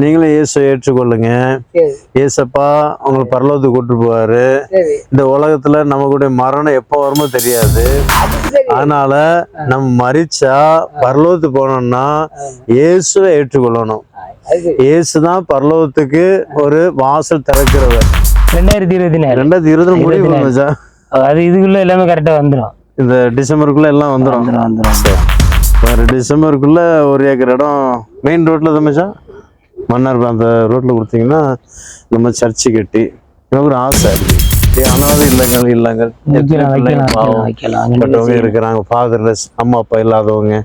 நீங்களும் இயேசு ஏற்றுக்கொள்ளுங்க. சரி. ஏசப்பா உங்களை பரலோகத்துக்கு கூட்டு போவாரு. இந்த உலகத்துல நமக்குடைய மரணம் எப்போ வருமோ தெரியாது. அதனால நம்ம மரிச்சா பரலோகத்துக்கு போனோம்னா இயேசுவை ஏற்றுக்கொள்ளணும். அது சரி. இயேசு தான் பரலோகத்துக்கு ஒரு வாசல் திறக்கிறவர். ரெண்டாயிரத்தி இருபத்தி ரெண்டாயிரத்தி இருபது முடிவு இருபத்தி மச்சான். அது இதுக்குள்ள எல்லாமே கரெக்டா வந்துடும் இந்த டிசம்பருக்குள்ள எல்லாம் வந்துடும் வந்துடும் வந்துடும் ஒரு டிசம்பருக்குள்ள ஒரு ஏக்கர் இடம் மெயின் ரோட்ல தான் மச்சான். மன்னார் அந்த ரோட்ல கொடுத்தீங்கன்னா நம்ம சர்ச்சு கட்டி எனக்கு ஒரு ஆசை அனாதை இல்லங்கள் இல்லங்கள். பட்டவங்க இருக்கிறாங்க ஃபாதர்லெஸ் அம்மா அப்பா இல்லாதவங்க.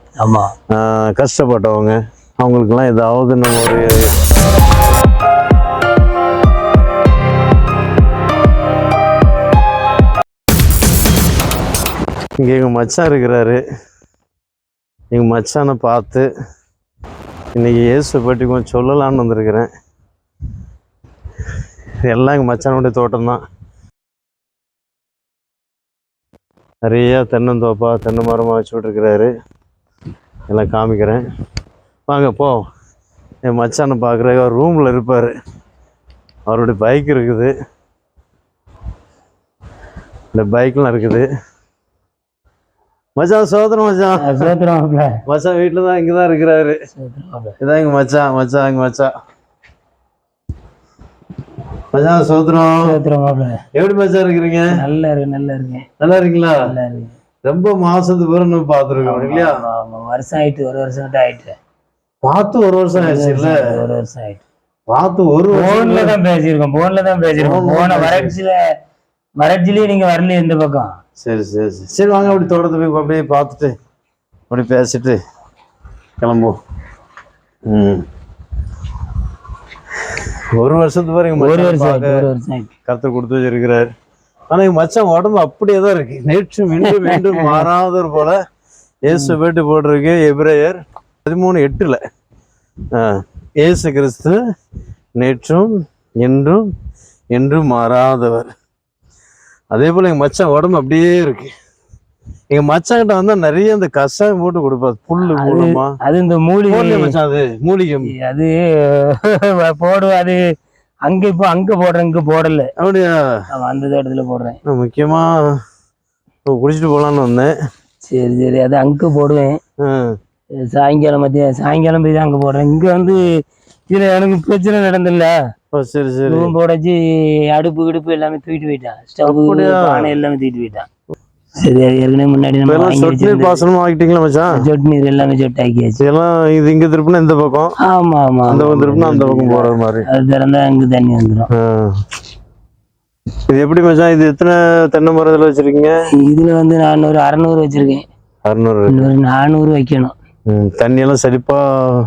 கஷ்டப்பட்டவங்க. அவங்களுக்கெல்லாம் ஏதாவது நம்ம ஒரு இங்கே எங்கள் மச்சான் இருக்கிறாரு. எங்கள் மச்சானை பார்த்து இன்றைக்கி இயேசு பற்றி கொஞ்சம் சொல்லலான்னு வந்திருக்கிறேன். எல்லாம் எங்கள் மச்சானுடைய தோட்டம் தான் நிறையா தென்னந்தோப்பா தென்னை மரமாக வச்சுட்ருக்கிறாரு எல்லாம் காமிக்கிறேன். வாங்க போ. என் மச்சானை பார்க்குற அவர் ரூமில் இருப்பார். அவருடைய பைக் இருக்குது. இந்த பைக்லாம் இருக்குது. மச்சான் சோதரம் மச்சான். சோத்துருவாப்ல மச்சான் வீட்டில் தான் இங்கே தான் இருக்கிறாரு இதான் எங்கள் மச்சான் மச்சான் எங்கள் மச்சான். மச்சான் சோதரம் சோத்துருவாப்ல எப்படி மச்சான் இருக்கிறீங்க? நல்லா இருக்கு நல்லா இருக்கு. நல்லா இருக்கீங்களா? நல்லா இருக்கு. ரொம்ப மாசத்துக்கு பிறகு நம்ம பார்த்துருக்கோம் இல்லையா. வருஷம் ஆயிட்டு ஒரு வருஷம் கிட்ட ஆயிட்டு. பார்த்து ஒரு வருஷம் ஆயிடுச்சு இல்ல? ஒரு வருஷம் ஆயிட்டு. பார்த்து ஒரு போன்ல தான் பேசியிருக்கோம் போன்ல தான் பேசியிருக்கோம். போன வறட்சியில வறட்சிலேயே நீங்க வரல இந்த பக்கம். சரி சரி சரி. சரி வாங்க அப்படி தோட்டத்தை போய் அப்படியே பார்த்துட்டு அப்படி பேசிட்டு கிளம்புவோம். ம். ஒரு வருஷத்துக்கு பிறகு ஒரு வருஷம் கருத்து கொடுத்து வச்சிருக்கிறார். ஆனா மச்சான் உடம்பு அப்படியே தான் இருக்கு. நேற்று மீண்டும் மீண்டும் மாறாதவர் போல இயேசு பேட்டு போட்டிருக்கு எபிரேயர் பதிமூணு எட்டுல. இயேசு கிறிஸ்து நேற்றும் என்றும் என்றும் மாறாதவர். அதே போல எங்க மச்சான் உடம்பு அப்படியே இருக்கு. எங்க மச்சான் கிட்ட வந்தா நிறைய இந்த கஷாயம் போட்டு கொடுப்பாரு. புல்லு மூலமா. அது இந்த மூலிகை மச்சான் அது? மூலிகை. அது போடுவோம் அது அங்க இப்போ அங்க போடுறேன் இங்க போடல. அப்படியா? அந்த இடத்துல போடுறேன். முக்கியமா குடிச்சிட்டு போலான்னு வந்தேன். சரி சரி அது அங்க போடுவேன். சாயங்காலம் மத்திய சாயங்காலம் போய் தான் அங்க போடுறேன். இங்க வந்து இதுல எனக்கு பிரச்சனை நடந்தில்ல. சரி சரி. ரூம் போடச்சு அடுப்பு கிடுப்பு எல்லாமே தூக்கிட்டு போயிட்டான். ஸ்டவ்? பானை எல்லாமே தூக்கிட்டு போயிட்டான். சரி ஏற்கனவே முன்னாடி நம்ம எல்லாம் சொட்டு நீர் பாசனமா ஆக்கிட்டீங்களா மச்சான்? சொட்டு நீர் எல்லாமே சொட்டு ஆக்கியாச்சு. இதெல்லாம் இது இங்க திருப்பினா இந்த பக்கம்? ஆமா ஆமா அந்த. பக்கம் திருப்பினா அந்த பக்கம் போற மாதிரி. அது திறந்தா அங்க தண்ணி வந்துடும். இது எப்படி மச்சான் இது எத்தனை தென்னை மரத்துல வச்சிருக்கீங்க? இதுல வந்து நான் ஒரு அறநூறு வச்சிருக்கேன். அறுநூறு. இன்னொரு நானூறு வைக்கணும். தண்ணி எல்லாம் செழிப்பா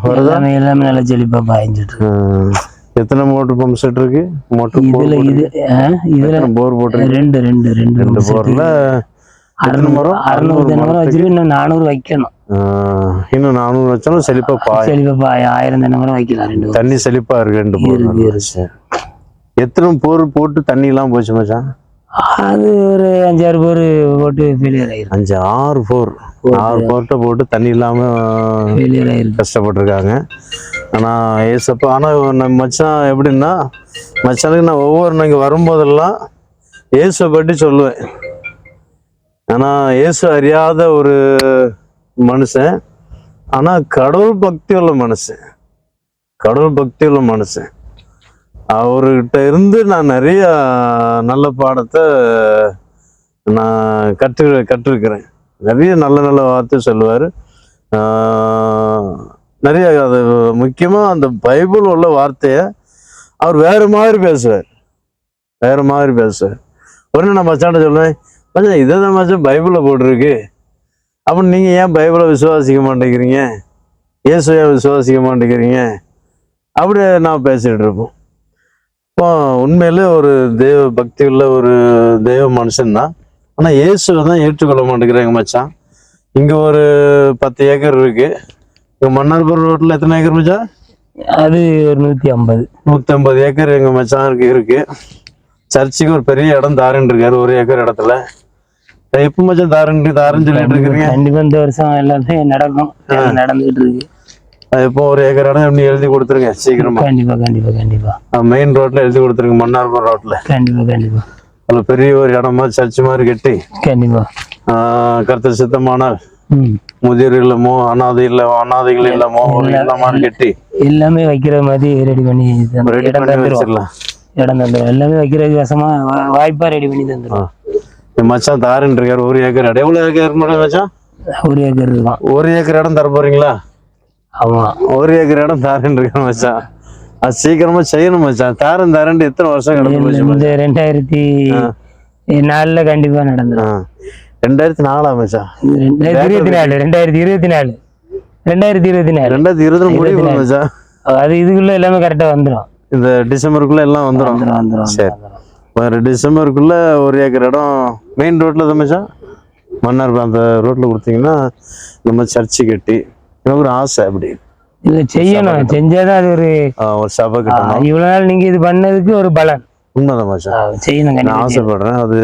வருதா? எல்லாமே எல்லாமே நல்லா செழிப்பா பாய்ஞ்சிட்டு. எத்தனை மோட்டர் பம்ப் செட் இருக்கு? மோட்டர் இதுல இது இதுல போர் போட்டிருக்கு? ரெண்டு ரெண்டு ரெண்டு ரெண்டு. போர்ல அறுநூறு அறுநூறு தென்னை மரம் மரத்துக்கு? வச்சிருக்கேன் இன்னும் நானூறு வைக்கணும். இன்னும் நானூறு வச்சாலும் செழிப்பா பாய் செழிப்பா பாய் ஆயிரம் தென்னை மரம் வைக்கலாம் ரெண்டு. தண்ணி செழிப்பா இருக்கு ரெண்டு போர். எத்தனை போர் போட்டு தண்ணி எல்லாம் போச்சு மச்சான்? அது ஒரு அஞ்சாறு பேர் போட்டு ஃபெயிலியர் ஆயிரும். அஞ்சு ஆறு போர் ஆறு போர்ட்டை போட்டு தண்ணி இல்லாம ஃபெயிலியர் ஆயிருக்கு கஷ்டப்பட்டிருக்காங்க. ஆனா ஏசப்பா ஆனா நம்ம மச்சான் எப்படின்னா மச்சானுக்கு நான் ஒவ்வொரு இங்க வரும்போதெல்லாம் இயேசுவை பற்றி சொல்லுவேன். ஆனா இயேசு அறியாத ஒரு மனுஷன். ஆனா கடவுள் பக்தி உள்ள மனுஷன். கடவுள் பக்தி உள்ள மனுஷன். அவர்கிட்ட இருந்து நான் நிறைய நல்ல பாடத்தை நான் கற்று கற்றுருக்கிறேன். நிறைய நல்ல நல்ல வார்த்தை சொல்லுவார். நிறைய அது முக்கியமாக அந்த பைபிள் உள்ள வார்த்தையை அவர் வேறு மாதிரி பேசுவார். வேறு மாதிரி பேசுவார். உடனே நான் மச்சாண்ட சொல்லுவேன் மச்சான் இதை தான் மச்சான் பைபிளில் போட்டிருக்கு. அப்போ நீங்கள் ஏன் பைபிளை விசுவாசிக்க மாட்டேங்கிறீங்க? இயேசுவை விசுவாசிக்க மாட்டேங்கிறீங்க? அப்படி நான் பேசிகிட்டு இருப்போம். உண்மையிலே ஒரு தெய்வ பக்தி உள்ள ஒரு தெய்வ மனுஷன்தான் ஆனால் இயேசுவை தான் ஏற்றுக்கொள்ள மாட்டேங்கிறாங்க மச்சான் இங்கே ஒரு பத்து ஏக்கர் இருக்கு இங்கே மன்னார்புரம் ரோட்டில் எத்தனை ஏக்கர் மச்சான் அது ஒரு நூத்தி ஐம்பது நூற்றம்பது ஏக்கர் எங்கள் மச்சான் இருக்கு இருக்கு சர்ச்சுக்கு ஒரு பெரிய இடம் தாரன் இருக்காரு ஒரு ஏக்கர் இடத்துல எப்போ மச்சான் தாரன் தாரன்னு சொல்லிட்டு இருக்கிறீங்க கண்டிப்பா இந்த வருஷம் எல்லாமே நடக்கும் எல்லாம் நடந்துகிட்டு இருக்கு இப்போ ஒரு ஏக்கர் இடம் எப்படி எழுதி கொடுத்துருங்க சீக்கிரமா. கண்டிப்பா கண்டிப்பா கண்டிப்பா. மெயின் ரோட்ல எழுதி கொடுத்துருங்க மன்னார்புரம் ரோட்ல கண்டிப்பா கண்டிப்பா. அதுல பெரிய ஒரு இடமா சர்ச் மாதிரி கட்டி. கண்டிப்பா. கருத்து சித்தமானால் முதியோர் இல்லமோ அனாதை இல்ல அனாதைகள் இல்லமோ ஒரு இல்லமான கட்டி. எல்லாமே வைக்கிற மாதிரி ரெடி பண்ணி ரெடி இடம் பண்ணி வச்சிடலாம். இடம் தந்துடும் எல்லாமே வைக்கிறதுக்கு வசமா வாய்ப்பா ரெடி பண்ணி தந்துடும் என் மச்சான் தாரன் இருக்காரு ஒரு ஏக்கர் இடம் எவ்வளவு ஏக்கர் மச்சான்? ஒரு ஏக்கர் ஒரு ஏக்கர் இடம் தர போறீங்களா ஆமா. ஒரு ஏக்கர் இடம் தாரன் இருக்கேன் மச்சான். அது சீக்கிரமா செய்யணும் மச்சான். தாரன் தாரன் எத்தனை வருஷம் கிடந்து போச்சு இந்த ரெண்டாயிரத்தி நாலுல கண்டிப்பா நடந்துடும் ஆ. ரெண்டாயிரத்தி நாலா மச்சான்? ரெண்டாயிரத்தி இருபத்தி நாலு ரெண்டாயிரத்தி இருபத்தி நாலு. ரெண்டாயிரத்தி இருபத்தி நாலு. ரெண்டாயிரத்தி இருபதுல முடிவு மச்சான். அது இதுக்குள்ள எல்லாமே கரெக்டா வந்துடும் இந்த டிசம்பருக்குள்ள எல்லாம் வந்துடும் வந்துடும் சரி. ஒரு டிசம்பருக்குள்ள ஒரு ஏக்கர் இடம் மெயின் ரோட்ல தான் மச்சான். மன்னார் அந்த ரோட்ல கொடுத்தீங்கன்னா நம்ம சர்ச்சு கட்டி எனக்கு ஒரு ஆசை அப்படி. இல்ல செய்யணும். செஞ்சாதான் அது ஒரு ஒரு சபை கட்டணும் இவ்வளவு நாள் நீங்க இது பண்ணதுக்கு ஒரு பலன். உண்மைதான் ஆ, செய்யணும் நான் ஆசைப்படுறேன். அது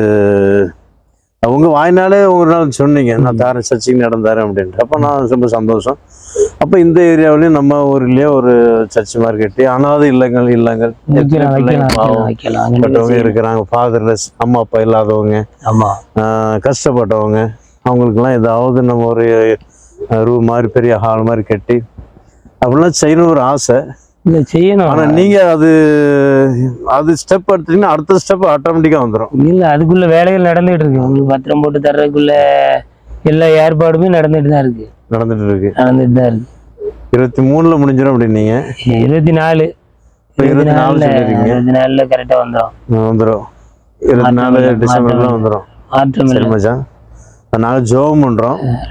உங்க வாய்னாலே ஒரு நாள் சொன்னீங்க நான் தாரேன் சர்ச்சுக்கு இடம் தரேன் அப்படின்ட்டு. அப்போ நான் ரொம்ப சந்தோஷம். அப்போ இந்த ஏரியாவிலயும் நம்ம ஊர்லயே ஒரு சர்ச் மாதிரி கட்டி அனாதை இல்லங்கள் இல்லங்கள். பட்டவங்க. இருக்கிறாங்க ஃபாதர்லெஸ் அம்மா அப்பா இல்லாதவங்க. கஷ்டப்பட்டவங்க. அவங்களுக்கெல்லாம் ஏதாவது நம்ம ஒரு ரூம் மாதிரி பெரிய ஹால் மாதிரி கட்டி. அப்படிலாம் செய்யணும் ஒரு ஆசை. இல்ல செய்யணும். ஆனா நீங்க அது அது ஸ்டெப் எடுத்தீங்கன்னா அடுத்த ஸ்டெப் ஆட்டோமேட்டிக்கா வந்துடும் இல்ல அதுக்குள்ள வேலைகள் நடந்துட்டு இருக்கு. உங்களுக்கு பத்திரம் போட்டு தர்றதுக்குள்ள எல்லா ஏற்பாடுமே நடந்துட்டு தான் இருக்கு. நடந்துட்டு இருக்கு. நடந்துட்டு தான் இருக்கு. இருபத்தி மூணுல முடிஞ்சிடும் அப்படின்னீங்க இருபத்தி நாலு. இருபத்தி நாலு. இருபத்தி நாலுல கரெக்டா வந்துடும் வந்துடும் இருபத்தி நாலு மாற்றம் டிசம்பர்ல இல்லை. வந்துடும் இல்லை. மச்சான். நாங்கள் ஜோம்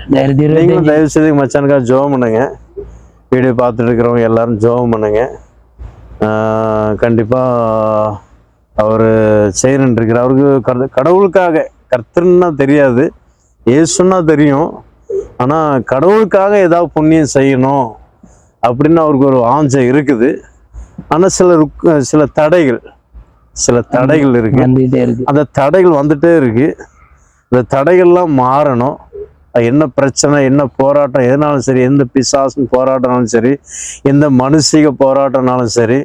இருபத்தி நீங்களும் தயவு செய்து மச்சானுக்கா ஜோம் பண்ணுங்க. வீடியோ பார்த்துட்டு இருக்கிறவங்க எல்லாரும் ஜோம் பண்ணுங்க. ஆஹ் கண்டிப்பா அவர் செய்யணுன்னு இருக்கிறார் அவருக்கு கட- கடவுளுக்காக கர்த்தர்னா தெரியாது. ஏசுன்னா தெரியும். ஆனா கடவுளுக்காக ஏதாவது புண்ணியம் செய்யணும் அப்படின்னு அவருக்கு ஒரு ஆஞ்சை இருக்குது. ஆனா சில சில தடைகள் சில தடைகள் இருக்கு. அந்த தடைகள் வந்துட்டே இருக்கு. இந்த தடைகள்லாம் மாறணும். அது என்ன பிரச்சனை என்ன போராட்டம் எதுனாலும் சரி எந்த பிசாசுன்னு போராட்டம்னாலும் சரி எந்த மனுஷிக போராட்டம்னாலும் சரி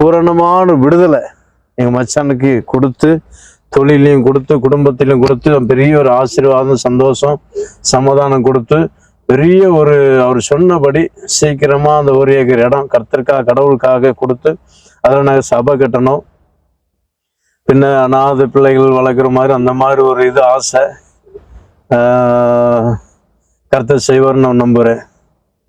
பூரணமான விடுதலை எங்கள் மச்சானுக்கு கொடுத்து தொழிலையும் கொடுத்து குடும்பத்திலையும் கொடுத்து பெரிய ஒரு ஆசீர்வாதம் சந்தோஷம் சமாதானம் கொடுத்து பெரிய ஒரு அவர் சொன்னபடி சீக்கிரமாக அந்த ஒரு ஏக்கர் இடம் கர்த்தருக்காக கடவுளுக்காக கொடுத்து அதில் நாங்கள் சபை கட்டணும். பின்ன அனாதை பிள்ளைகள் வளர்க்குற மாதிரி அந்த மாதிரி ஒரு இது ஆசை. கர்த்தர் செய்வார்னு நான் நம்புறேன்.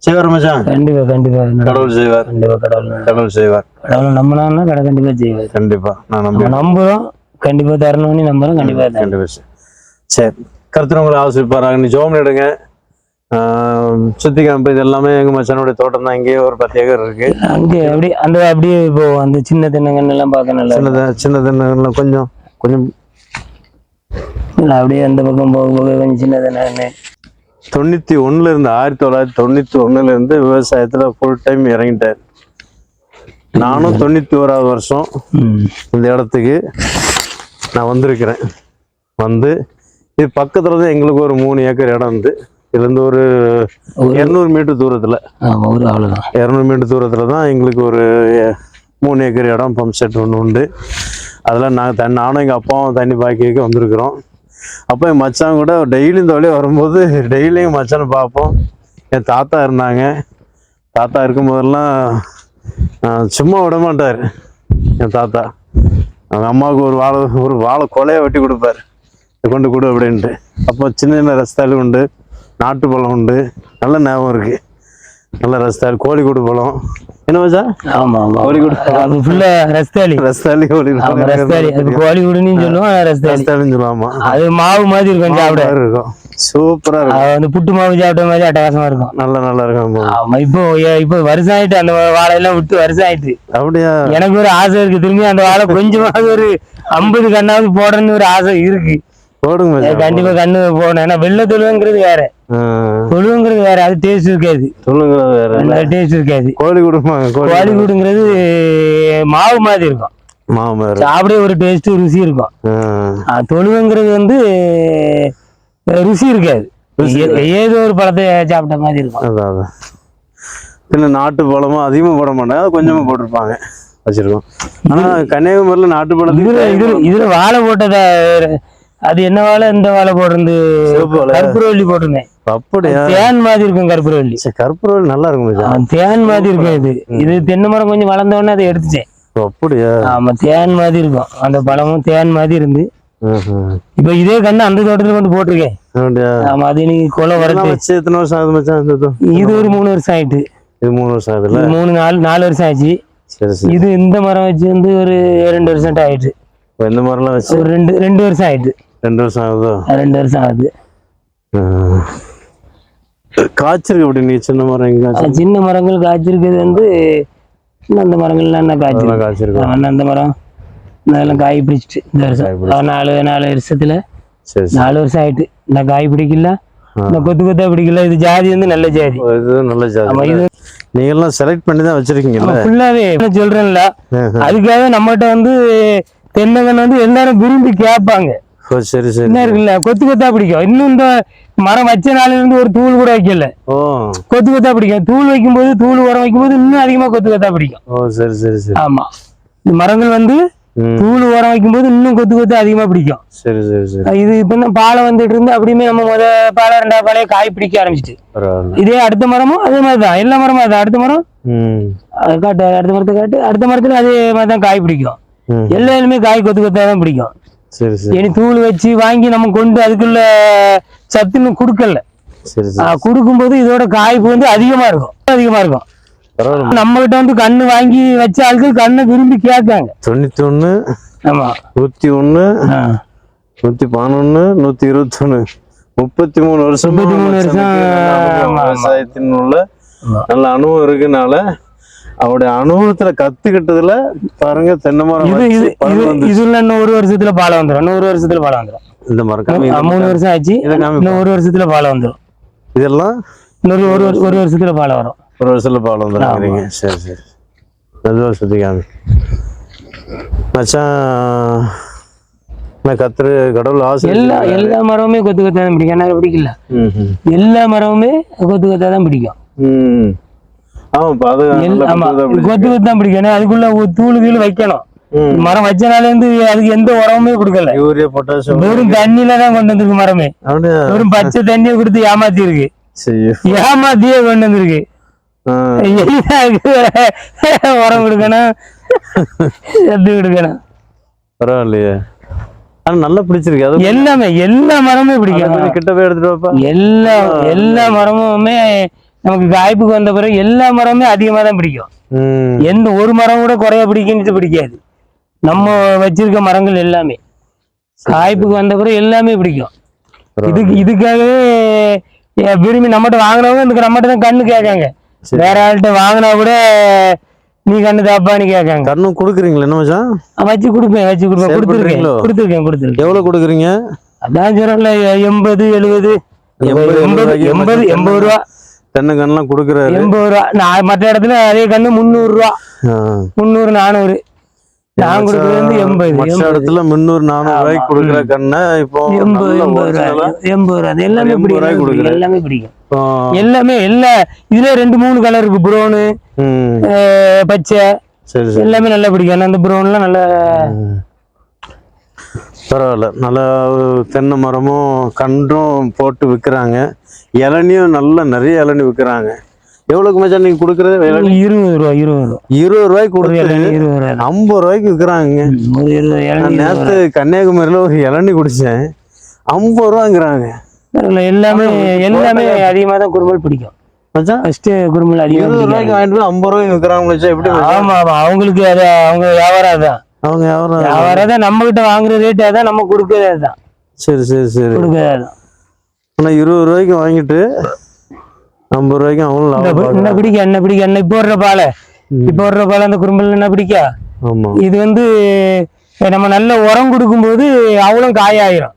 செய்வார் மச்சான்? கண்டிப்பா கண்டிப்பா. கடவுள் செய்வார். கண்டிப்பா கடவுள். கடவுள் செய்வார். கடவுள் நம்பினா கடை கண்டிப்பா செய்வார். கண்டிப்பா நான் நம்புறேன். நம்புறோம் கண்டிப்பா தரணும்னு நம்புறோம் கண்டிப்பா கண்டிப்பா சரி. கர்த்தர் உங்களை ஆசிரிப்பாராங்க நீ ஜோம் எடுங்க. சுத்தி காம்பு இது எல்லாமே எங்க மச்சானுடைய தோட்டம் தான். இங்கேயே ஒரு பத்து ஏக்கர் இருக்கு. அங்கே அப்படியே அந்த அப்படியே இப்போ அந்த சின்ன தென்னங்கன்னு எல்லாம் பார்க்க நல்லா இருக்கும். சின்னது சின்னது கொஞ்சம் கொஞ்சம் அப்படியே அந்த பக்கம் போக போக கொஞ்சம் சின்ன தென்னங்கன்னு. தொண்ணூத்தி ஒண்ணுல இருந்து ஆயிரத்தி தொள்ளாயிரத்தி தொண்ணூத்தி ஒண்ணுல இருந்து விவசாயத்துல ஃபுல் டைம் இறங்கிட்டார். நானும் தொண்ணூத்தி ஓராவது வருஷம். இந்த இடத்துக்கு நான் வந்திருக்கிறேன். வந்து இது பக்கத்துல தான் எங்களுக்கு ஒரு மூணு ஏக்கர் இடம் வந்து இதுலேருந்து ஒரு இரநூறு மீட்டர் தூரத்துல. ஒரு இரநூறு மீட்டர் தூரத்துல தான் எங்களுக்கு ஒரு மூணு ஏக்கர் இடம் பம்ப் செட் ஒன்று உண்டு. அதில் நாங்கள் தண்ணி நானும் எங்கள் அப்பாவும் தண்ணி பாய்க்க வந்திருக்கிறோம். அப்போ என் மச்சான் கூட டெய்லி இந்த வழியாக வரும்போது டெய்லியும் மச்சானை பார்ப்போம். என் தாத்தா இருந்தாங்க. தாத்தா இருக்கும் போதெல்லாம் ஆஹ், சும்மா விட மாட்டார் என் தாத்தா. அவங்க அம்மாவுக்கு ஒரு வாழை ஒரு வாழை கொலையை வெட்டி கொடுப்பார். கொண்டு கொடு அப்படின்ட்டு. அப்போ சின்ன சின்ன ரஸ்தாலி உண்டு. நாட்டு பழம் உண்டு. நல்ல ஞாபகம் இருக்கு. நல்ல ரஸ்தாலி கோழிக்கூடு பழம். என்ன மச்சா ஆமா ஆமா கோழிக்கூடு அது ஃபுல்லா ரஸ்தாலி ரஸ்தாலி கோழி ஆமா ரஸ்தாலி அது கோழிக்கூடுன்னு சொல்லுவோம் ரஸ்தாலி ரஸ்தாலின்னு சொல்லுவாமா அது மாவு மாதிரி இருக்கும் சாப்பிட. இருக்கும். சூப்பரா இருக்கும். புட்டு மாவு சாப்பிட்ட மாதிரி அட்டகாசமா இருக்கும். நல்ல நல்லா இருக்கும் ஆமா. இப்போ வருஷம் ஆயிட்டு அந்த வாழையெல்லாம் விட்டு வருஷம் ஆயிட்டு. அப்படியா? எனக்கு ஒரு ஆசை இருக்கு. திரும்பி அந்த வாழை கொஞ்சமாவது ஒரு ஐம்பது கண்ணாவது போடணும்னு ஒரு ஆசை இருக்கு. போடுங்க. கண்டிப்பா கண்ணு போடணும். ஏன்னா வெள்ளை தொழுவுங்கிறது வேற. தொழுவுங்கிறது வேற அது டேஸ்ட் இருக்காது சொல்லுங்க வேற டேஸ்ட் இருக்காது கோழி கொடுமா கோழி கோழிக்கூடுங்கிறது மாவு மாதிரி இருக்கும். மாமா வேற. சாப்பிட ஒரு டேஸ்ட் ருசி இருக்கும். தொழுவுங்கிறது வந்து ருசி இருக்காது. ஏதோ ஒரு பழத்தை சாப்பிட்ட மாதிரி இருக்கும். அதான் பின்ன நாட்டு பழமும் அதிகமா போட மாட்டாங்க. அது கொஞ்சமா போட்டிருப்பாங்க. வச்சிருக்கோம். ஆனா கன்னியாகுமரியில நாட்டு பழத்துக்கு இதுல இதுல வாழை போட்டதா அது என்ன வாழை இந்த வாழை வாழை. கற்பூரவள்ளி போட்டிருந்தேன். அப்படியா? தேன் மாதிரி இருக்கும் கற்பூரவள்ளி. சரி, கற்பூரம் நல்லா இருக்கும் தேன் மாதிரி இருக்கும் இது. இது தென்னை மரம் கொஞ்சம் வளர்ந்த உடனே அதை எடுத்துட்டேன். ஓ, அப்படியா? ஆமா தேன் மாதிரி இருக்கும். அந்த பழமும் தேன் மாதிரி இருந்து. இப்ப இதே கண்ணு அந்த தோட்டத்துல கொண்டு போட்டிருக்கேன். ஆமா அது நீ கொலை வச்சு எத்தனை வருஷம் ஆகுது மச்சான் இது? ஒரு மூணு வருஷம் ஆயிட்டு. இது மூணு வருஷம் ஆகுதுல்ல இது மூணு நாலு நாலு வருஷம் ஆச்சு. இது இந்த மரம் வச்சு வந்து ஒரு ரெண்டு வருஷம் ஆயிட்டு. இந்த மாதிரிலாம் வச்சு ஒரு ரெண்டு ரெண்டு வருஷம் ஆயிட்டு ரெண்டு வருஷம் ஆகுதோ? ரெண்டு வருஷம் ஆகுது. காய்ச்சிருக்கு அப்படி நீ சின்ன மரம் எங்க சின்ன மரங்கள் காய்ச்சிருக்கிறது வந்து அந்த மரங்கள்லாம் என்ன காய்ச்சிருக்கு? காய்ச்சிருக்கு. அந்த மரம் அதெல்லாம் காய் பிடிச்சிட்டு இந்த வருஷம். நாலு நாலு வருஷத்துல நாலு வருஷம் ஆயிட்டு. இந்த காய் பிடிக்கல. இந்த கொத்து கொத்தா பிடிக்கல. இது ஜாதி வந்து நல்ல ஜாதி. இது நல்ல ஜாதி இது நீங்க எல்லாம் செலக்ட் பண்ணி தான் வச்சிருக்கீங்கல்ல ஃபுல்லாவே சொல்றேன்ல. அதுக்காக நம்மகிட்ட வந்து தென்னங்கன்னு வந்து எல்லாரும் விரும்பி கேட்பாங்க. ஓ சரி சரி. என்ன இருக்குல்ல? கொத்து கொத்தா பிடிக்கும். இன்னும் இந்த மரம் வச்ச நாள்ல இருந்து ஒரு தூள் கூட வைக்கல. ஓ. கொத்து கொத்தா பிடிக்கும். தூள் வைக்கும்போது தூள் உரம் வைக்கும்போது இன்னும் அதிகமா கொத்து கொத்தா பிடிக்கும். ஓ சரி சரி சரி. ஆமா. இந்த மரங்கள் வந்து தூள் உரம் வைக்கும்போது இன்னும் கொத்து கொத்து அதிகமா பிடிக்கும். சரி சரி சரி. இது இப்ப பாலை வந்துட்டு இருந்து அப்படியுமே நம்ம முத பாலை ரெண்டாவது பாலையே காய் பிடிக்க ஆரம்பிச்சிட்டு. இதே அடுத்த மரமும் அதே மாதிரி தான். எல்லா மரமும் அதான். அடுத்த மரம் அதை காட்டு அடுத்த மரத்தை காட்டு அடுத்த மரத்துல அதே மாதிரி தான் காய் பிடிக்கும். எல்லாருமே காய் கொத்து கொத்தா தான் பிடிக்கும். இனி தூள் வச்சு வாங்கி நம்ம கொண்டு அதுக்குள்ள சத்துன்னு கொடுக்கல. கொடுக்கும்போது இதோட காய்ப்பு வந்து அதிகமா இருக்கும். அதிகமா இருக்கும். நம்ம கிட்ட வந்து கண்ணு வாங்கி வச்ச ஆட்கள் கண்ணை விரும்பி கேட்காங்க. தொண்ணூத்தி ஒண்ணு ஆமா. நூத்தி ஒண்ணு. நூத்தி பதினொன்னு நூத்தி இருபத்தி ஒண்ணு முப்பத்தி மூணு வருஷம். 33 வருஷம், ஆமா, ஆமா. விவசாயத்தின் உள்ள. நல்ல அனுபவம் இருக்குனால அவருடைய அனுபவத்துல கத்துக்கிட்டதுல பாருங்க தென்னை மரம் இது. இதுல இன்னும் ஒரு வருஷத்துல பாலை வந்துடும் இன்னும் ஒரு வருஷத்துல பாலை வந்துடும் இந்த மரம் மூணு வருஷம் ஆச்சு. இன்னும் ஒரு வருஷத்துல பாலை வந்துடும் இதெல்லாம்? இன்னொரு ஒரு ஒரு- வருஷத்துல பாலை வரும். ஒரு வருஷத்துல பால் வந்துருக்கிறீங்க சரி சரி. மெதுவா சுத்தி காமி. மச்சான் கத்துரு கடவுள் ஆசை எல்லா எல்லா மரமுமே கொத்து கொத்தா தான் பிடிக்கும். எனக்கு பிடிக்கல. எல்லா மரமுமே கொத்து கொத்தா தான் பிடிக்கும். கொத்து தான் அதுக்குள்ள தூள் கீழ் வைக்கணும். மரம் வச்சனால இருந்து அதுக்கு எந்த உரமுமே கொடுக்கல. யூரியா பொட்டாசியம் வெறும் தண்ணியில தான் கொண்டு வந்திருக்கு மரமே. வெறும் பச்சை தண்ணியை கொடுத்து ஏமாத்தி இருக்கு ஏமாத்தியே கொண்டு வந்திருக்கு. உரம் கொடுக்கணும்? எது கொடுக்கணும்? பரவாயில்லையே. ஆனா நல்லா பிடிச்சிருக்கு. அது எல்லாமே எல்லா மரமுமே பிடிக்கும். கிட்ட போய் எடுத்துட்டு எல்லா எல்லா மரமுமே நமக்கு காய்ப்புக்கு வந்த பிறகு எல்லா மரமுமே அதிகமா தான் பிடிக்கும். எந்த ஒரு மரம் கூட குறைய பிடிக்குன்னு பிடிக்காது. நம்ம வச்சிருக்க மரங்கள் எல்லாமே. காய்ப்புக்கு வந்த பிறகு எல்லாமே பிடிக்கும். இதுக்கு இதுக்காகவே விரும்பி நம்மகிட்ட வாங்கினவங்க இந்த நம்மகிட்ட தான் கண்ணு கேட்காங்க. வேற ஆள்கிட்ட வாங்கினா கூட நீ கண்ணு தாப்பான்னு கேட்காங்க. கண்ணும் கொடுக்குறீங்களா என்ன மச்சான்? வச்சு கொடுப்பேன் வச்சு கொடுப்பேன். கொடுத்துருக்கேன்? கொடுத்துருக்கேன் கொடுத்துருக்கேன். எவ்வளவு கொடுக்குறீங்க? அதான் எண்பது, எண்பது எழுபது எண்பது எண்பது ரூபா. தென்னை கண்ணெல்லாம் கொடுக்குறாரு. எண்பது ரூபா. நான் மற்ற இடத்துல அதே கண்ணு முந்நூறு ரூபா. ஆ. முந்நூறு நானூறு. நான் கொடுக்குறது வந்து எண்பது மற்ற இடத்துல முந்நூறு நானூறு ரூபாய்க்கு கொடுக்குற கண்ணை இப்போ எண்பது எண்பது ரூபா எண்பது ரூபா எல்லாமே பிடிக்கும். எல்லாமே பிடிக்கும். இப்போ, எல்லாமே எல்லா இதுல ரெண்டு மூணு கலர் இருக்கு. ப்ரௌனு பச்சை. எல்லாமே நல்லா பிடிக்கும். அந்த ப்ரௌன்லாம் நல்ல. பரவாயில்ல. நல்ல தென்னை மரமும் கன்றும் போட்டு விற்கிறாங்க. இளநியும் நல்ல நிறைய இளநி விற்கிறாங்க. எவ்வளவுக்கு மச்சான் நீங்க கொடுக்குறது? இருபது ரூபா இருபது ரூபா. இருபது ரூபாய்க்கு இளநீ இருபது ரூபா. தான். ஐம்பது ரூபாய்க்கு விற்கிறாங்க. ஒரு இருபது இளநீ நேத்து கன்னியாகுமரியில ஒரு இளநி குடிச்சேன். ஐம்பது ரூபாங்கிறாங்க. ரூபா. எல்லாமே எல்லாமே அதிகமா தான் குருமல் பிடிக்கும். ஃபர்ஸ்ட் குருமல் அதிகமா இருபது ரூபாய்க்கு வாங்கிட்டு போய் ஐம்பது ரூபாய்க்கு விற்கிறாங்க எப்படி மச்சான்? ஆமா ஆமா அவங்களுக்கு அது அவங்க வியாபாரம் அதான். அவங்க வியாபாரம் தான் நம்ம கிட்ட வாங்குற ரேட் அதான் நம்ம கொடுக்கறது அதான். சரி சரி சரி. கொடுக்கறது இருபது ரூபாய்க்கு வாங்கிட்டு ஐம்பது ரூபாய்க்கு அவங்களும் லாபம் என்ன. பிடிக்க என்ன பிடிக்க என்ன இப்போ வர்ற பாலை இப்போ வர்ற பால் அந்த குறும்பல் என்ன பிடிக்கா? இது வந்து நம்ம நல்ல உரம் கொடுக்கும்போது அவ்வளவு காய் ஆயிரும்.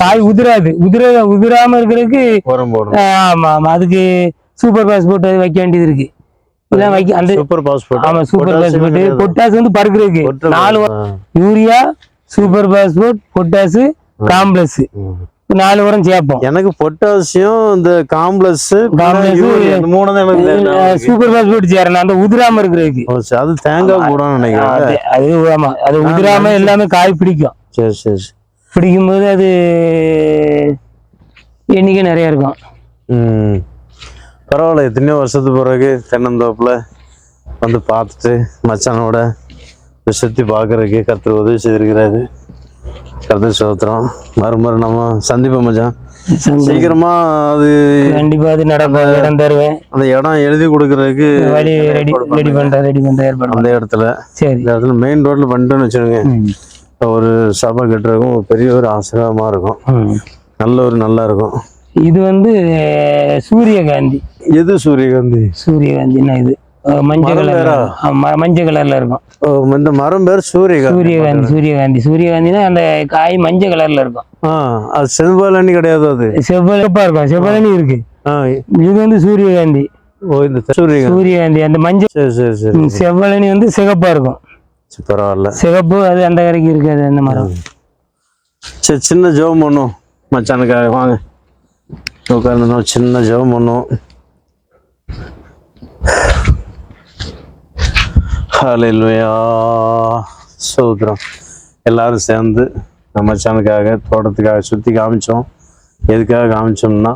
காய் உதிராது. உதிர உதிராம இருக்கிறதுக்கு உரம் போடணும். அஹ், ஆமா ஆமா. அதுக்கு சூப்பர் பாஸ் போட்டு வைக்க வேண்டியது இருக்கு. வைக்க அந்த சூப்பர் பாஸ்போர்ட் ஆமா சூப்பர் பாஸ் போட்டு பொட்டாஸ் வந்து பருக்கிறதுக்கு நாலு urea super phosphate potash complex நாலு உரம் சேர்ப்போம். எனக்கு பொட்டாசியம் இந்த காம்ப்ளெக்ஸ் மூணு தான். சூப்பர் பாஸ்போர்ட் சேரணும் அந்த உதிராம இருக்கிறதுக்கு. அது தேங்காய் போடணும்னு நினைக்கிறேன். அது அது ஆமா அது உதிராம எல்லாமே காய் பிடிக்கும். சரி சரி சரி. பிடிக்கும்போது அது எண்ணிக்கை நிறைய இருக்கும். ம். பரவாயில்ல எத்தனையோ வருஷத்துக்கு பிறகு தென்னந்தோப்புல வந்து பார்த்துட்டு மச்சானோட சுற்றி பார்க்கறதுக்கு கருத்து உதவி செய்திருக்கிறாரு. கருத்து சோத்திரம் மறுமுறை நம்ம சந்திப்போம் மச்சான். சீக்கிரமா அது கண்டிப்பா அது நடக்கும் இடம் தருவேன். அந்த இடம் எழுதி கொடுக்கறதுக்கு வழி ரெடி ரெடி பண்ற ரெடி பண்ற ஏற்பாடு அந்த இடத்துல. சரி. இந்த இடத்துல மெயின் ரோட்ல பண்ணிட்டோன்னு வச்சுருங்க. ஒரு சபை கட்டுறதுக்கும் ஒரு பெரிய ஒரு ஆசீர்வாதமா இருக்கும். நல்ல ஒரு நல்லா இருக்கும். இது வந்து சூரியகாந்தி. எது சூரியகாந்தி? சூரியகாந்தின்னா இது. மஞ்சள்? ஆமா, மஞ்சள் கலர்ல இருக்கும். இந்த மரம் பேர் சூரியகாந்தி. சூரியகாந்தி சூரியகாந்தி. சூரியகாந்தினா அந்த காய் மஞ்சள் கலர்ல இருக்கும். அது செல்வாலண்ணி கிடையாது அது? செவ்வளப்பா இருக்கும். செவ்வளனி இருக்கு. இது வந்து சூரியகாந்தி. ஓ இந்த சூரியகாந்தி. சூரியகாந்தி. அந்த மஞ்சள் சரி சரி செவ்வளனி வந்து சிகப்பா இருக்கும். பரவாயில்ல. சிகப்பு அது அந்த கரைக்கு இருக்காது அந்த மரம். சரி சின்ன ஜெபம் பண்ணும் மச்சானுக்காக வாங்க. உட்காந்து சின்ன ஜபம் பண்ணுவோம். ஹalleluya சோத்ரம் எல்லாரும் சேர்ந்து நம்ம மச்சானுக்காக தோட்டத்துக்காக சுற்றி காமிச்சோம். எதுக்காக காமிச்சோம்னா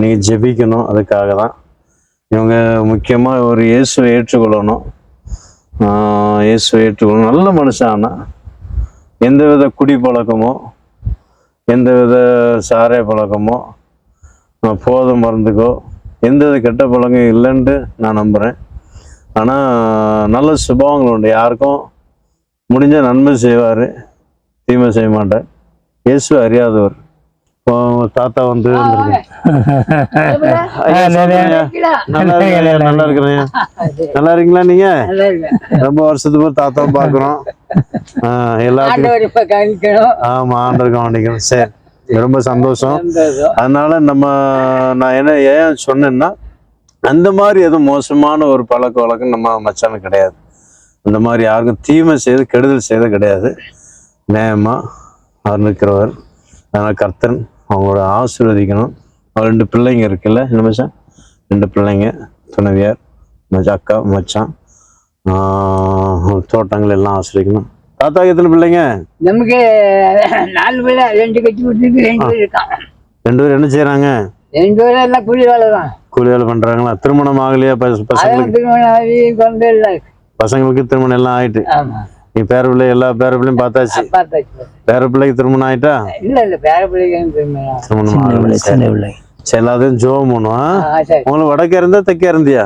நீங்கள் ஜெபிக்கணும் அதுக்காக தான். இவங்க முக்கியமாக ஒரு இயேசுவை ஏற்றுக்கொள்ளணும். இயேசு இயேசுவை ஏற்றுக்கொள்ளணும். நல்ல மனுஷன்? எந்த எந்தவித குடி பழக்கமோ எந்தவித சாரை பழக்கமோ போதை மருந்துக்கோ எந்தவித கெட்ட பழக்கம் இல்லைன்ட்டு நான் நம்புகிறேன் ஆனால் நல்ல சுபாவங்கள் உண்டு. யாருக்கும் முடிஞ்ச நன்மை செய்வார். தீமை செய்ய மாட்டார். இயேசு அறியாதவர். தாத்தா வந்து. நல்லா இருக்கிறேன் நல்லா இருக்கீங்களா நீங்க? ரொம்ப வருஷத்துக்கு அப்புறம் தாத்தாவை பாக்குறோம் ஆண்டவர் கவனிக்கணும் ஆமா ஆண்டர் கவனிக்கணும் சரி. ரொம்ப சந்தோஷம். அதனால நம்ம நான் என்ன ஏன் சொன்னேன்னா அந்த மாதிரி எதுவும் மோசமான ஒரு பழக்க வழக்கம் நம்ம மச்சானு கிடையாது. அந்த மாதிரி யாருக்கும் தீமை செய்து கெடுதல் செய்த கிடையாது. நேயமாக அவர் நிற்கிறவர் அதனால் கர்த்தன் அவங்களோட ஆசீர்வதிக்கணும். அவர் ரெண்டு பிள்ளைங்க இருக்குல்ல என்ன மச்சான்? ரெண்டு பிள்ளைங்க துணைவியார் மச்சா அக்கா மச்சான். தோட்டங்கள் எல்லாம் ஆசிரியக்கணும். தாத்தாக்கு எத்தனை பிள்ளைங்க? நமக்கு நாலு பேர் ரெண்டு கட்டி விட்டுருக்கு ரெண்டு பேர் இருக்கான் ரெண்டு பேரும் என்ன செய்றாங்க? ரெண்டு பேரும் எல்லாம் கூலி வேலை தான். கூலி வேலை பண்றாங்களா? திருமணம் ஆகலையா? பச- பசங்களுக்கு? திருமணம் ஆகி குழந்தை இல்லை. பசங்களுக்கு திருமணம் எல்லாம் ஆயிட்டு. நீ பேர பிள்ளை எல்லா பேர பிள்ளையும் பார்த்தாச்சு. பார்த்தாச்சு. பேர பிள்ளைக்கு திருமணம் ஆயிட்டா? இல்ல இல்ல பேர பிள்ளைங்க திருமணம் ஆகலை. பிள்ளை, சரி. சின்ன பிள்ளை. சரி எல்லாத்தையும் ஜோம் பண்ணுவான் உங்களுக்கு வடக்கே இருந்தா தெற்கே இருந்தியா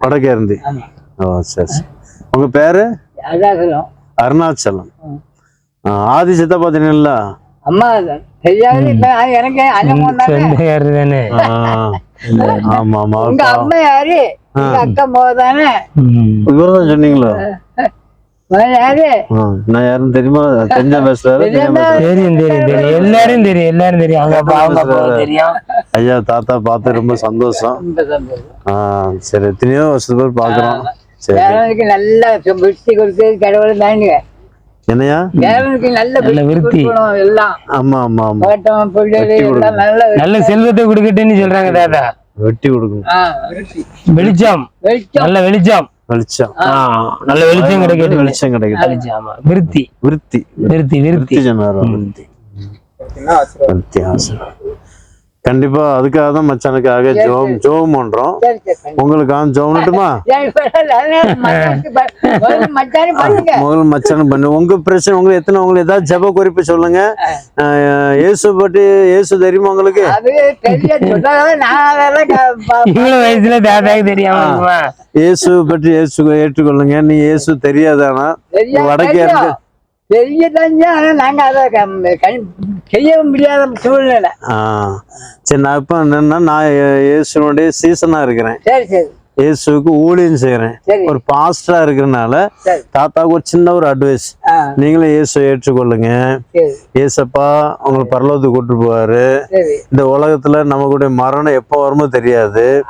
வடக்கே இருந்து ஆமா. ஓ சரி சரி. உங்க பேரு? அருணாச்சலம். ம். ஆ, ஆதி சித்தா பாத்தீங்களா அம்மா தெரியாது இப்ப எனக்கு அண்ணன் தானே? ஆமா ஆமா உங்க அம்மா யாரு உங்க அக்கா மோ. தானே. இவர்தான் சொன்னீங்களோ? நான் யாரும் தெரியுமா? தெரிஞ்சா பேசுறாரு தெரியாம? தெரியும் தெரியும் தெரியும். எல்லாரும் தெரியும் எல்லாரும் தெரியும். அவங்க அப்பா அவங்க அப்பா தெரியும். ஐயா தாத்தா பார்த்து ரொம்ப சந்தோஷம். ரொம்ப சந்தோஷம். ஆ சரி எத்தனையோ வருஷத்து பேர் பாக்குறோம். சரி பேரனுக்கு நல்ல விருத்தி கொடுத்து கடவுளை தானுங்க என்னையா பேரனுக்கு நல்ல நல்ல விருத்தி விருத்தி. கொடுக்கணும் எல்லாம். ஆமா ஆமா ஆமா. தோட்டம் பிள்ளைகள் எல்லாம் நல்ல நல்ல செல்வத்தை கொடுக்கட்டுன்னு சொல்றாங்க தாத்தா. வெட்டி கொடுக்கணும். ஆ, விருத்தி. வெளிச்சம். வெளிச்சம். நல்ல வெளிச்சம். வெளிச்சம். ஆ, நல்ல வெளிச்சம் கிடைக்கட்டும். வெளிச்சம் கிடைக்கும் வெளிச்சம் ஆமா. விருத்தி. விருத்தி. விருத்தி விருத்தி. விருத்தி ஆசீர்வாதம். கண்டிப்பா அதுக்காக தான் மச்சானுக்காக ஜோம் ஜோம் பண்றோம். உங்களுக்காக ஜோம் ப- முதல்ல மச்சானு பண்ணுங்க. முதல்ல மச்சான் பண்ணு. உங்க பிரச்சனை உங்களுக்கு எத்தனை உங்களுக்கு ஏதாவது ஜெப குறிப்பு சொல்லுங்க. இயேசு பற்றி இயேசு தெரியுமா உங்களுக்கு? வயசுல தாத்தாக்கு தெரியாம இயேசு பற்றி இயேசு ஏற்றுக்கொள்ளுங்க. நீ இயேசு தெரியாதானா? தெரியா- வடக்கே இருந்து தெரியும். தெரிய தெரிஞ்சா ஆனா நாங்க அதை செய்ய முடியாத சூழ்நிலை. சரி நான் இப்போ என்னன்னா நான் இயே- இயேசுனுடைய சீசனா இருக்கிறேன். சரி சரி. இயேசுவுக்கு ஊழியம் செய்கிறேன் ஒரு பாஸ்டரா இருக்கிறனால தாத்தாவுக்கு ஒரு சின்ன ஒரு அட்வைஸ் நீங்களும் இயேசு ஏற்றுக்கொள்ளுங்க. சரி. ஏசப்பா உங்களை பரலோகத்துக்கு கூட்டு போவாரு. இந்த உலகத்துல நமக்குடைய மரணம் எப்போ வருமோ தெரியாது.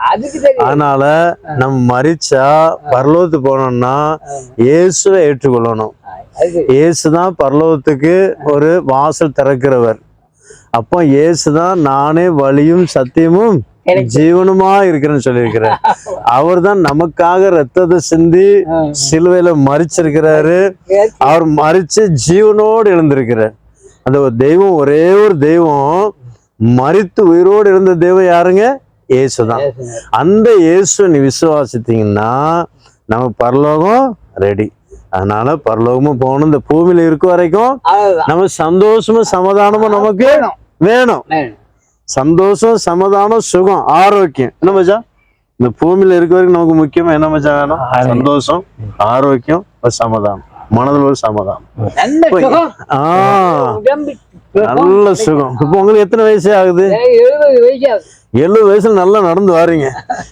அதனால நம்ம மரிச்சா பரலோகத்துக்கு போனோம்னா இயேசுவை ஏற்றுக்கொள்ளணும். இயேசு தான் பரலோகத்துக்கு ஒரு வாசல் திறக்கிறவர். அப்போ இயேசுதான் நானே வழியும் சத்தியமும் ஜீவனுமா இருக்கிறேன்னு சொல்லியிருக்கிறார். அவர் தான் நமக்காக ரத்தத்தை சிந்தி சிலுவையில மறிச்சிருக்கிறாரு அவர் மறிச்சு ஜீவனோடு எழுந்திருக்கிறார். அந்த ஒரு தெய்வம் ஒரே ஒரு தெய்வம் மறித்து உயிரோடு இருந்த தெய்வம் யாருங்க? இயேசுதான் அந்த இயேசு நீ விசுவாசித்தீங்கன்னா நம்ம பரலோகம் ரெடி அதனால பரலோகமும் போகணும். இந்த பூமியில இருக்க வரைக்கும் நம்ம சந்தோஷமும் சமாதானமும் நமக்கு வேணும். சந்தோஷம் சமாதானம் சுகம் ஆரோக்கியம். என்ன மச்சா இந்த பூமியில இருக்க வரைக்கும் நமக்கு முக்கியமா என்ன மச்சா வேணும். சந்தோஷம் ஆரோக்கியம் ஒரு சமாதானம். மனதில் ஒரு சமாதானம். நல்ல சுகம். இப்போ உங்களுக்கு எத்தனை வயசு ஆகுது? எழுபது வயசுல நல்லா நடந்து வாரீங்க.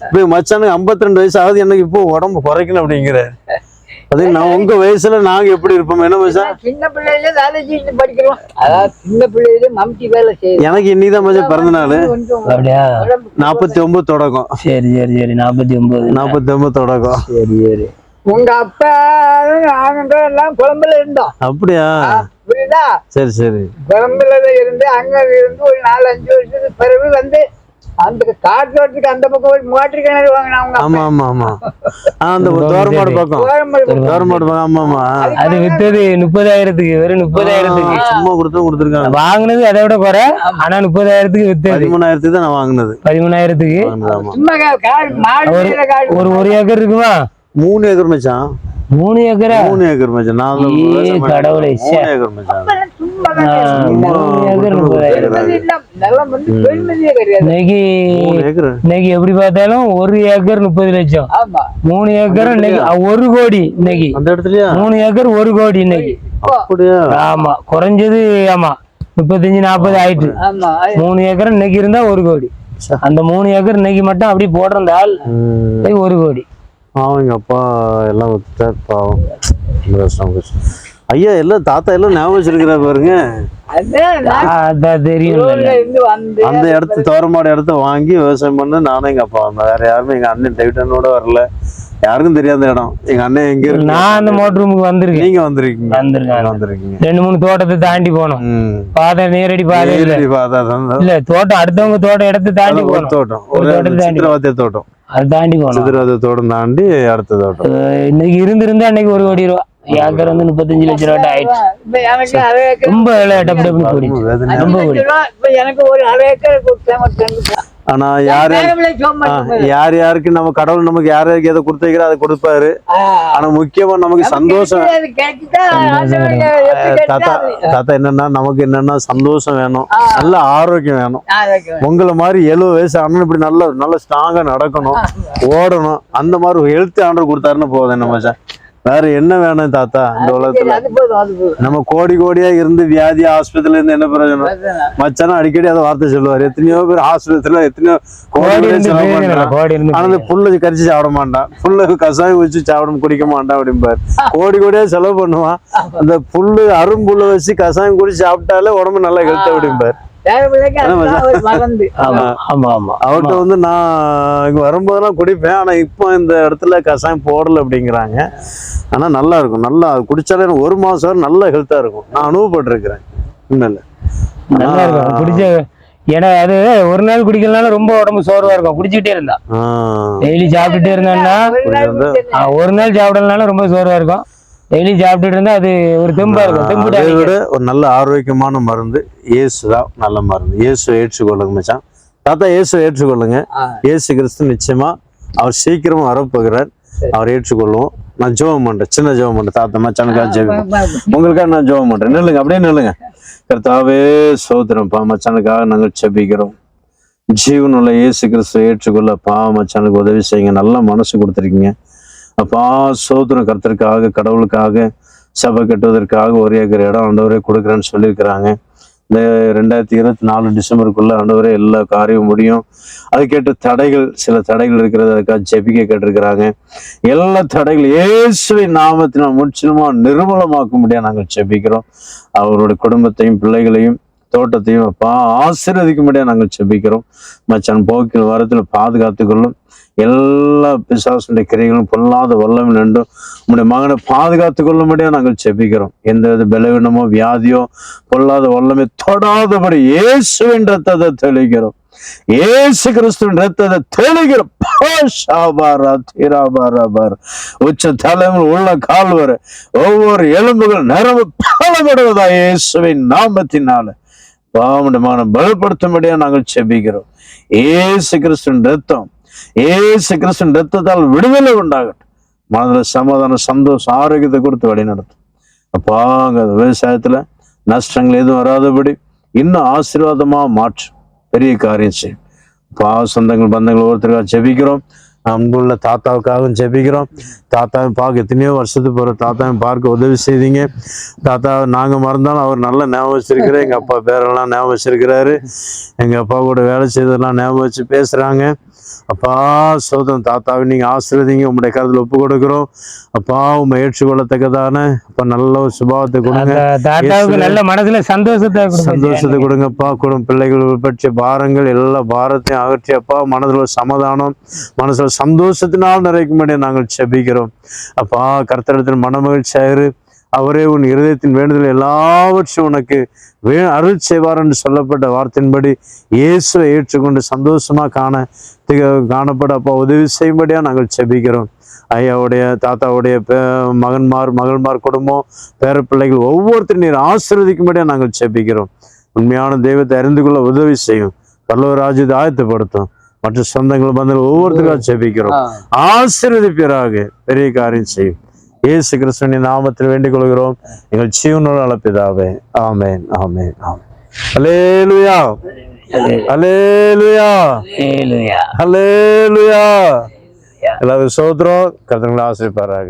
இப்போ மச்சானுக்கு 52 ரெண்டு வயசு ஆகுது. எனக்கு இப்போ உடம்பு குறைக்கணும் அப்படிங்கிறாரு. அது நான் உங்க வயசுல நாங்க எப்படி இருப்போம்? என்ன நான் சின்ன பிள்ளையில வேலை செஞ்சு படிக்கிறோம். அதாவது சின்ன பிள்ளையில மம்டி வேலை செய்யுது. எனக்கு இன்னிதான் மச்சான் பிறந்த நாள். அப்படியா? நாற்பத்தி ஒன்பது தொடக்கம். சரி சரி சரி. நாற்பத்தி ஒன்பது நாற்பத்தி ஒன்பது தொடக்கம். சரி சரி. உங்க அப்பா நாங்க எல்லாம் குழம்புல இருந்தோம். அப்படியா? புரியுதா? சரி சரி. குழம்புல இருந்து அங்க இருந்து ஒரு நாலு அஞ்சு வருஷத்துக்கு பிறகு வந்து அந்த காற்றோட்டுக்கு அந்த பக்கம் ஒரு மோட்டர் கிணறு வாங்கினாங்க ஆமா ஆமா ஆமா. அந்த தோரமாடு பக்கம். தோரமாடு பக்கம். ஆமா ஆமா. அது வித்தது முப்பதாயிரத்துக்கு வெறும் முப்பதாயிரத்துக்கு. சும்மா கொடுத்தும் கொடுத்துருக்காங்க. வாங்கினது அதை விட குறை. ஆனா முப்பதாயிரத்துக்கு வித்தது. பதிமூணாயிரத்துக்கு தான் நான் வாங்கினது. பதிமூணாயிரத்துக்கு. ஒரு- ஒரு ஒரு ஏக்கர் இருக்குமா? மூணு ஏக்கர் மச்சான். மூணு ஏக்கரா? மூணு ஏக்கர் மச்சான். பண்ணி- கடவுளே, மூணு ஏக்கர் மச்சான். இன்னைக்கு மூணு ஏக்கர். இன்னைக்கு எப்படி பார்த்தாலும் ஒரு ஏக்கர் முப்பது லட்சம். ஆமா. மூணு ஏக்கர் இன்னைக்கு ஒரு கோடி இன்னைக்கு அந்த இடத்துலயா? மூணு ஏக்கர் ஒரு கோடி இன்னைக்கு ஆமா குறைஞ்சது ஆமா முப்பத்தஞ்சு நாற்பது ஆயிட்டு. ஆமா மூணு ஏக்கர் இன்னைக்கு இருந்தா ஒரு கோடி. அந்த மூணு ஏக்கர் இன்னைக்கு மட்டும் அப்படி. இன்னைக்கு ஒரு கோடி. பாவம் எங்க அப்பா எல்லாம் பாவம். ஐயா எல்லாம் தாத்தா எல்லாம் ஞாபகம் வச்சிருக்கிறார் பாருங்க. அந்த இடத்து தோரமாடு இடத்த வாங்கி விவசாயம் பண்ண நானும் எங்க அப்பா வந்தேன். வேற யாருமே எங்க அண்ணன் டேவிட்டனோட வரல. யாருக்கும் தெரியாத இடம். எங்க அண்ணன் எங்க இருக்கு? நான் அந்த மோட்டர் ரூமுக்கு வந்திருக்கேன். நீங்க வந்திருக்கீங்க. வந்திருக்கேன் வந்திருக்கீங்க. ரெண்டு மூணு தோட்டத்தை தாண்டி போனோம். பாதை நேரடி பாதை நேரடி தான். இல்ல தோட்டம் அடுத்தவங்க தோட்டம் இடத்தை தாண்டி ஒரு போனோம். தோட்டம். ஒரு தோட்டத்தை தோட்டம். அது தாண்டி போனோம். சித்திரவாத தோட்டம் தாண்டி அடுத்த தோட்டம். இன்னைக்கு இருந்திருந்தா இன்னைக்கு ஒரு கோடி ரூபா. ஏக்கர் வந்து முப்பத்தஞ்சு லட்ச ஆயிடுச்சு? ரொம்ப எனக்கு ஒரு அரை ஏக்கர். ஆனா யார் யார் யாருக்கு நம்ம கடவுள் நமக்கு யார் யாருக்கு எதை கொடுத்து வைக்கிறோ அதை கொடுப்பாரு. ஆனா முக்கியமா நமக்கு சந்தோஷம். தாத்தா தாத்தா என்னன்னா நமக்கு என்னன்னா சந்தோஷம் வேணும். நல்ல ஆரோக்கியம் வேணும். உங்களை மாதிரி எழுபது வயசு அண்ணன் இப்படி நல்ல நல்ல ஸ்ட்ராங்கா நடக்கணும். ஓடணும். அந்த மாதிரி ஹெல்த் ஆண்டர் கொடுத்தாருன்னு போதும் என்ன மச்சான்? வேற என்ன வேணும் தாத்தா இந்த உலகத்துல? நம்ம கோடி கோடியா இருந்து வியாதி ஆஸ்பத்திரியில இருந்து என்ன பிரயோஜனம். மச்சானா அடிக்கடி அதை வார்த்தை சொல்லுவாரு. எத்தனையோ பேர் ஆஸ்பத்திரியில எத்தனையோ கோடி ஆனா இந்த புல்லு கரிச்சு சாப்பிட மாட்டான். புல்லு கசாயம் வச்சு சாப்பிட குடிக்க மாட்டான் அப்படிம்பாரு. கோடி கோடியா செலவு பண்ணுவான். அந்த புல்லு அரும்புல்ல வச்சு கசாயம் குடிச்சு சாப்பிட்டாலே உடம்பு நல்லா ஹெல்த் அப்படிம்பாரு. அவர்கிட்ட வந்து நான் இங்க வரும்போதெல்லாம் குடிப்பேன். ஆனா இப்போ இந்த இடத்துல கசாயம் போடல அப்படிங்கிறாங்க. ஆனா நல்லா இருக்கும். நல்லா குடிச்சாலே ஒரு மாசம் நல்ல ஹெல்த்தா இருக்கும். நான் அனுபவப்பட்டிருக்கிறேன். உண்மையில. நல்லா இருக்கும். குடிச்ச ஏன்னா அது ஒரு நாள் குடிக்கலனாலும் ரொம்ப உடம்பு சோர்வா இருக்கும். குடிச்சிட்டே இருந்தா. டெய்லி சாப்பிட்டுட்டே இருந்தான்னா ஒரு நாள் சாப்பிடலனாலும் ரொம்ப சோர்வா இருக்கும். டெய்லி சாப்பிட்டுட்டு இருந்தா அது ஒரு தெம்பா இருக்கும் தெம்பு அதை. விட ஒரு நல்ல ஆரோக்கியமான மருந்து இயேசு தான் நல்ல மருந்து. இயேசு ஏற்றுக்கொள்ளுங்க மச்சான். தாத்தா இயேசு ஏற்றுக்கொள்ளுங்க. இயேசு கிறிஸ்து நிச்சயமா அவர் சீக்கிரமா வரப்போகிறார். அவர் ஏற்றுக்கொள்வோம். நான் ஜெபம் பண்றேன். சின்ன ஜெபம் பண்றேன். தாத்தா மச்சானுக்காக ஜெபம் உங்களுக்காக நான் ஜெபம் பண்றேன். நில்லுங்க அப்படியே நில்லுங்க. கர்த்தாவே சோதரம் பா மச்சானுக்காக நாங்கள் செபிக்கிறோம் ஜீவனுள்ள இயேசு கிறிஸ்துவை ஏற்றுக்கொள்ள பா மச்சானுக்கு உதவி செய்யுங்க. நல்ல மனசு கொடுத்துருக்கீங்க. அப்பா சோதனை கர்த்தருக்காக கடவுளுக்காக சபை கட்டுவதற்காக ஒரு ஏக்கர் இடம் ஆண்டவரே கொடுக்குறேன்னு சொல்லியிருக்கிறாங்க. இந்த ரெண்டாயிரத்தி இருபத்தி நாலு டிசம்பருக்குள்ள ஆண்டவரே எல்லா காரியமும் முடியும். அதுக்கேற்ற தடைகள் சில தடைகள் இருக்கிறது அதுக்காக ஜெபிக்க கேட்டிருக்கிறாங்க. எல்லா தடைகள் இயேசுவை நாமத்தினால் முற்றிலுமா நிர்மூலமாக்க முடியாது நாங்கள் ஜெபிக்கிறோம். அவருடைய குடும்பத்தையும் பிள்ளைகளையும் தோட்டத்தையும் அப்பா ஆசீர்வதிக்கும்படியா நாங்கள் ஜெபிக்கிறோம். மச்சான் போக்கில் வாரத்தில் பாதுகாத்துக்கொள்ளும் எல்லா பிசாசுடைய கிரைகளும் பொல்லாத வல்லமை நின்றும் உம்முடைய மகனை பாதுகாத்து கொள்ளும்படியா நாங்கள் செபிக்கிறோம். எந்த வித பலவீனமோ வியாதியோ பொல்லாத வல்லமை தொடாதபடி இயேசுவின் ரத்தத்தை தெளிக்கிறோம். ஏசு கிறிஸ்துவின் ரத்தத்தை தெளிக்கிறோம். பாஷாபாரா தீராபாராபார். உச்ச தலைமுறை உள்ள கால்வர் ஒவ்வொரு எலும்புகள் நரம்பு பலப்படுவதா இயேசுவின் நாமத்தினால. பாவமான பலப்படுத்தும்படியா நாங்கள் செபிக்கிறோம். ஏசு கிறிஸ்துவின் ரத்தம் ஏசு கிறிஸ்தன் ரத்தத்தால் விடுதலை உண்டாகட்டும் மனதில் சமாதானம் சந்தோஷம் ஆரோக்கியத்தை கொடுத்து வழி நடத்தும் அப்பாங்க விவசாயத்தில் விவசாயத்துல நஷ்டங்கள் எதுவும் வராதபடி இன்னும் ஆசீர்வாதமா மாற்றும் பெரிய காரியம் செய்யும் பா சொந்தங்கள் பந்தங்கள் ஒருத்தருக்காக ஜெபிக்கிறோம் அன்புள்ள தாத்தாவுக்காகவும் ஜெபிக்கிறோம் தாத்தாவை பார்க்க எத்தனையோ வருஷத்துக்கு போகிற தாத்தாவை பார்க்க உதவி செய்தீங்க தாத்தா நாங்கள் மறந்தாலும் அவர் நல்லா ஞாபகம் வச்சிருக்கிறார் எங்கள் அப்பா பேரெல்லாம் ஞாபகம் வச்சிருக்கிறாரு எங்கள் அப்பா கூட வேலை செய்ததெல்லாம் ஞாபகம் வச்சு பேசுகிறாங்க அப்பா சோதம் தாத்தாவை நீங்கள் ஆசீர்வதிங்க. உங்களுடைய கருத்தில் ஒப்பு கொடுக்குறோம். அப்பா உண்மை ஏற்றுக்கொள்ளத்தக்கதான அப்பா நல்ல ஒரு சுபாவத்தை கொடுங்க. நல்ல மனசுல சந்தோஷத்தை கொடுங்க. சந்தோஷத்தை கொடுங்கப்பா குடும்ப பிள்ளைகள் பற்றிய பாரங்கள் எல்லா பாரத்தையும் அகற்றி அப்பா மனதில் ஒரு சமாதானம் மனசுல சந்தோஷத்தினால் நிறைக்கும்படி நாங்கள் செபிக்கிறோம் அப்பா கர்த்தரத்தில் மனமகிழ்ச்சியாயிரு. அவரே உன் இருதயத்தின் வேண்டுதல் எல்லாவற்றையும் உனக்கு வே அருள் செய்வார் என்று சொல்லப்பட்ட வார்த்தையின்படி இயேசுவை ஏற்றுக்கொண்டு சந்தோஷமா காண திக- காணப்பட அப்பா உதவி செய்யும்படியா நாங்கள் செபிக்கிறோம். ஐயாவுடைய தாத்தாவுடைய மகன்மார் மகள்மார் குடும்பம் பேர பிள்ளைகள் ஒவ்வொருத்தரும் நீர் ஆசீர்வதிக்கும்படியா நாங்கள் செபிக்கிறோம். உண்மையான தெய்வத்தை அறிந்து கொள்ள உதவி செய்யும். பல்லவ ராஜ்யத்தை ஆயத்தப்படுத்தும். மற்ற சொந்தங்கள் பந்தங்கள் ஒவ்வொருத்தருக்காக செபிக்கிறோம். ஆசீர்வதிப்பீராக. பெரிய காரியம் செய்யும். இயேசு கிறிஸ்துவின் நாமத்தில் வேண்டிக் கொள்கிறோம் எங்கள் ஜீவனோடு அழைப்பதாவே amen amen amen. Hallelujah hallelujah. Hallelujah எல்லாரும் சோதரம் கருத்துங்களை ஆசிரிப்பாராக